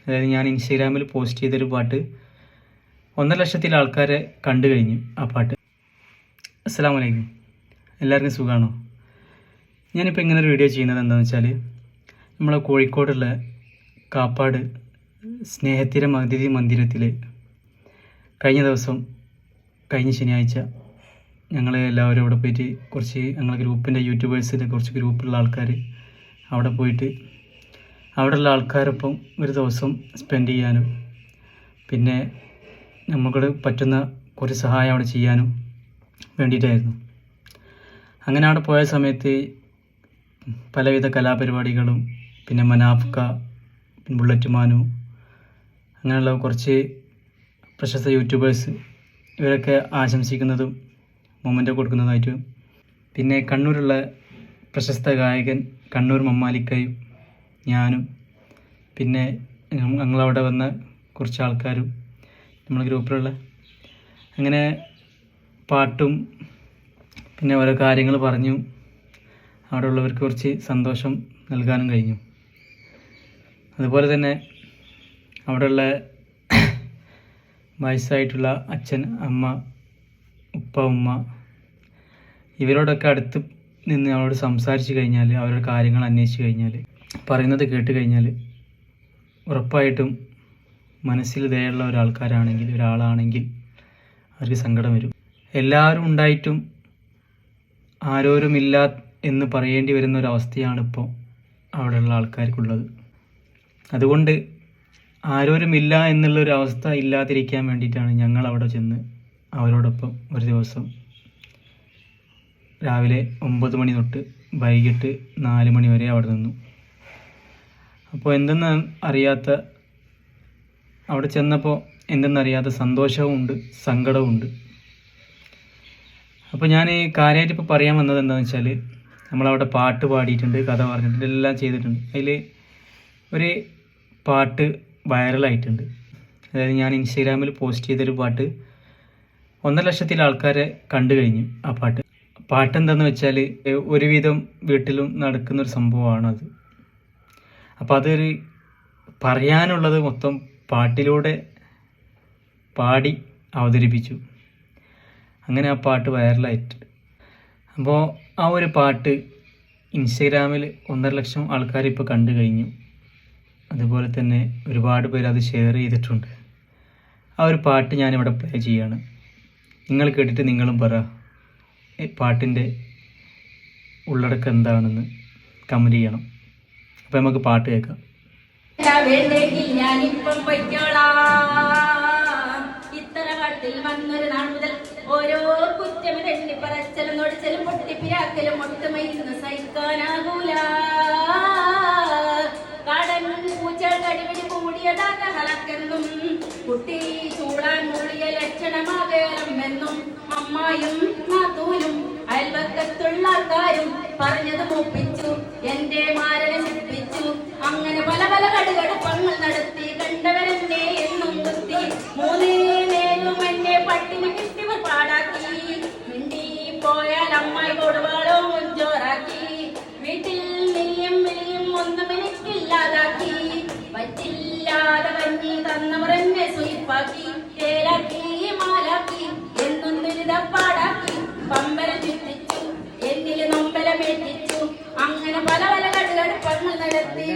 അതായത് ഞാൻ ഇൻസ്റ്റാഗ്രാമിൽ പോസ്റ്റ് ചെയ്തൊരു പാട്ട് ഒന്നര ലക്ഷത്തിൽ ആൾക്കാരെ കണ്ടു കഴിഞ്ഞു ആ പാട്ട്. അസ്സാം വലൈക്കും എല്ലാവർക്കും സുഖമാണോ ഞാനിപ്പോൾ ഇങ്ങനെ ഒരു വീഡിയോ ചെയ്യുന്നത് എന്താണെന്ന് വെച്ചാൽ നമ്മളെ കോഴിക്കോടുള്ള കാപ്പാട് സ്നേഹത്തിരം അതിഥി മന്ദിരത്തിൽ കഴിഞ്ഞ ദിവസം കഴിഞ്ഞ ശനിയാഴ്ച ഞങ്ങൾ എല്ലാവരും അവിടെ പോയിട്ട് കുറച്ച് ഞങ്ങളെ ഗ്രൂപ്പിന്റെ യൂട്യൂബേഴ്സിന്റെ കുറച്ച് ഗ്രൂപ്പിലുള്ള ആൾക്കാർ അവിടെ പോയിട്ട് അവിടെയുള്ള ആൾക്കാരൊപ്പം ഒരു ദിവസം സ്പെൻഡ് ചെയ്യാനും പിന്നെ നമുക്ക് പറ്റുന്ന കുറച്ച് സഹായം അവിടെ ചെയ്യാനും വേണ്ടിയിട്ടായിരുന്നു. അങ്ങനെ അവിടെ പോയ സമയത്ത് പലവിധ കലാപരിപാടികളും പിന്നെ മനാഫ്ക ബുള്ളറ്റ് മാനു അങ്ങനെയുള്ള കുറച്ച് പ്രശസ്ത യൂട്യൂബേഴ്സ് ഇവരൊക്കെ ആശംസിക്കുന്നതും മൊമെന്റ് കൊടുക്കുന്നതായിട്ട്. പിന്നെ കണ്ണൂരുള്ള പ്രശസ്ത ഗായകൻ കണ്ണൂർ മമ്മാലിക്കയും ഞാനും. പിന്നെ ഞങ്ങ- ഞങ്ങളവിടെ വന്ന കുറച്ച് ആൾക്കാരും നമ്മൾ ഗ്രൂപ്പിലുള്ള. അങ്ങനെ പാട്ടും പിന്നെ ഓരോ കാര്യങ്ങൾ പറഞ്ഞു. അവിടെ ഉള്ളവർക്ക് കുറച്ച് സന്തോഷം നൽകാനും കഴിഞ്ഞു. അതുപോലെ തന്നെ അവിടെയുള്ള വയസ്സായിട്ടുള്ള അച്ഛൻ അമ്മ ഉപ്പ ഉമ്മ ഇവരോടൊക്കെ അടുത്ത് നിന്ന് അവരോട് സംസാരിച്ച് കഴിഞ്ഞാൽ അവരുടെ കാര്യങ്ങൾ അന്വേഷിച്ച് കഴിഞ്ഞാൽ പറയുന്നത് കേട്ട് കഴിഞ്ഞാൽ ഉറപ്പായിട്ടും മനസ്സിൽ ദയുള്ള ഒരാൾക്കാരാണെങ്കിൽ ഒരാളാണെങ്കിൽ അവർക്ക് സങ്കടം വരും. എല്ലാവരും ഉണ്ടായിട്ടും ആരോരുമില്ല എന്ന് പറയേണ്ടി വരുന്ന ഒരവസ്ഥയാണ് ഇപ്പോൾ അവിടെയുള്ള ആൾക്കാർക്കുള്ളത്. അതുകൊണ്ട് ആരോരുമില്ല എന്നുള്ളൊരവസ്ഥ ഇല്ലാതിരിക്കാൻ വേണ്ടിയിട്ടാണ് ഞങ്ങൾ അവിടെ ചെന്ന് അവരോടൊപ്പം ഒരു ദിവസം രാവിലെ ഒമ്പത് മണി തൊട്ട് വൈകിട്ട് നാല് മണി വരെ അവിടെ നിന്നു. അപ്പോൾ എന്തെന്ന് അറിയാത്ത അവിടെ ചെന്നപ്പോൾ എന്തെന്നറിയാത്ത സന്തോഷവും ഉണ്ട് സങ്കടവും ഉണ്ട് അപ്പോൾ ഞാൻ കാര്യമായിട്ട് ഇപ്പോൾ പറയാൻ വന്നത് എന്താണെന്ന് വെച്ചാൽ നമ്മളവിടെ പാട്ട് പാടിയിട്ടുണ്ട് കഥ പറഞ്ഞിട്ടുണ്ട് എല്ലാം ചെയ്തിട്ടുണ്ട്. അതിൽ ഒരു പാട്ട് വൈറലായിട്ടുണ്ട്. അതായത് ഞാൻ ഇൻസ്റ്റാഗ്രാമിൽ പോസ്റ്റ് ചെയ്തൊരു പാട്ട് ഒന്നര ലക്ഷത്തിൽ ആൾക്കാരെ കണ്ടു കഴിഞ്ഞു ആ പാട്ട്. പാട്ട് എന്താന്ന് വെച്ചാൽ ഒരുവിധം വീട്ടിലും നടക്കുന്ന ഒരു സംഭവമാണ് അത്. അപ്പോൾ അതൊരു പറയാനുള്ളത് മൊത്തം പാട്ടിലൂടെ പാടി അവതരിപ്പിച്ചു. അങ്ങനെ ആ പാട്ട് വൈറലായിട്ട്. അപ്പോൾ ആ ഒരു പാട്ട് ഇൻസ്റ്റഗ്രാമിൽ ഒന്നര ലക്ഷം ആൾക്കാർ ഇപ്പോൾ കണ്ടു കഴിഞ്ഞു. അതുപോലെ തന്നെ ഒരുപാട് പേര് അത് ഷെയർ ചെയ്തിട്ടുണ്ട്. ആ ഒരു പാട്ട് ഞാനിവിടെ പ്ലേ ചെയ്യാണ്. നിങ്ങൾ കേട്ടിട്ട് നിങ്ങളും പറ. പാട്ടിന്റെ ഉള്ളടക്കം എന്താണെന്ന് കമന്റ് ചെയ്യണം. അപ്പോൾ നമുക്ക് പാട്ട് കേൾക്കാം. ഇത്തര കാട്ടിൽ വന്നൊരു നാൾ മുതൽ ഓരോ കുറ്റം തെണ്ടി പറച്ചലും നൊടിച്ചലും പൊട്ടിപ്പിരാക്കലും ഒട്ടുമയിരുന്ന് സഹിക്കാനാകൂല. കാടൻ പൂച്ചകൾ കടിപിടി കൂടിയതാക ഹലക്കെന്നും കുട്ടി ചൂടാൻ മൂളിയ ലക്ഷണമാകേറും എന്നും അമ്മായും അയൽവക്കത്തുള്ള ആൾക്കാരും കുത്തി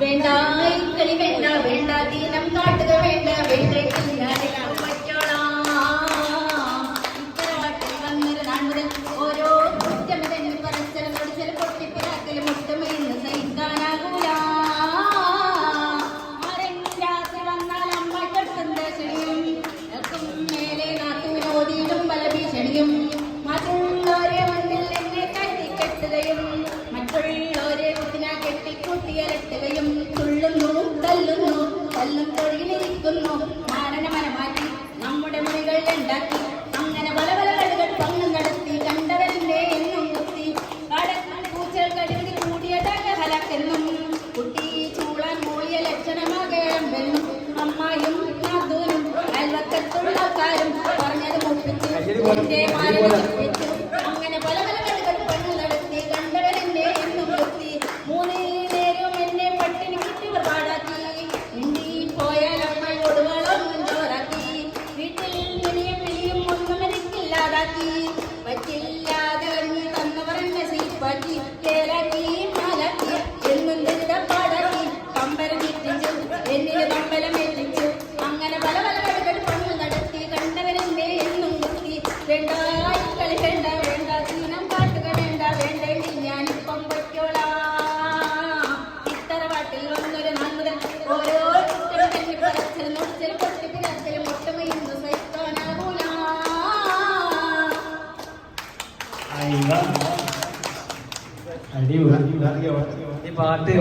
വേണ്ട വേണ്ട വേണ്ട ദീനം കാട്ടുക അച്ഛനമകനും അമ്മായും നാദൂനും അയൽവക്കത്തുള്ളക്കാരും പറഞ്ഞത് മുപ്പിച്ചു എന്റെ മാറി ini udah ini udah ya ini pak